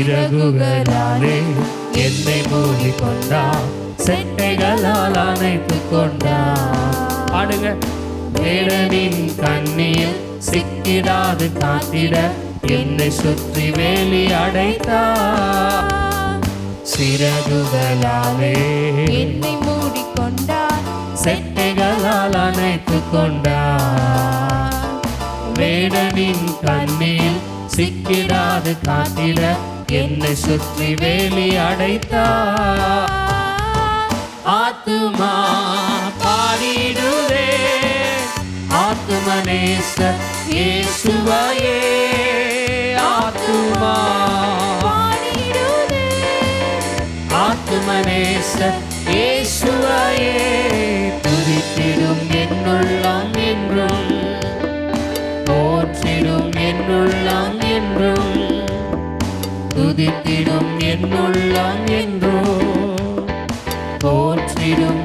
இறகுகளாலே என்னை மூடி கொண்டா செட்டைகளால் அணைத்து கொண்டா. பாடுங்க. வேடனின் கண்ணியில் சிக்கிடாது காத்திட என்னை சுற்றி வேலி அடைத்தா. சிறகுகளாலே என்னை மூடிக்கொண்டார் செட்டைகளால் அணைத்து கொண்டா. வேடனின் கண்ணில் சிக்கிடாது காத்திட என்னை சுற்றி வேலி அடைத்தா? ஆத்துமா பாடிடுவே ஆத்துமனேச இயேசுவையே. ஆத்துமா பாடிடுதே. ஆத்துமனேச இயேசுவையே. துதித்திடும் என்னுள்ளம் போற்றிடும்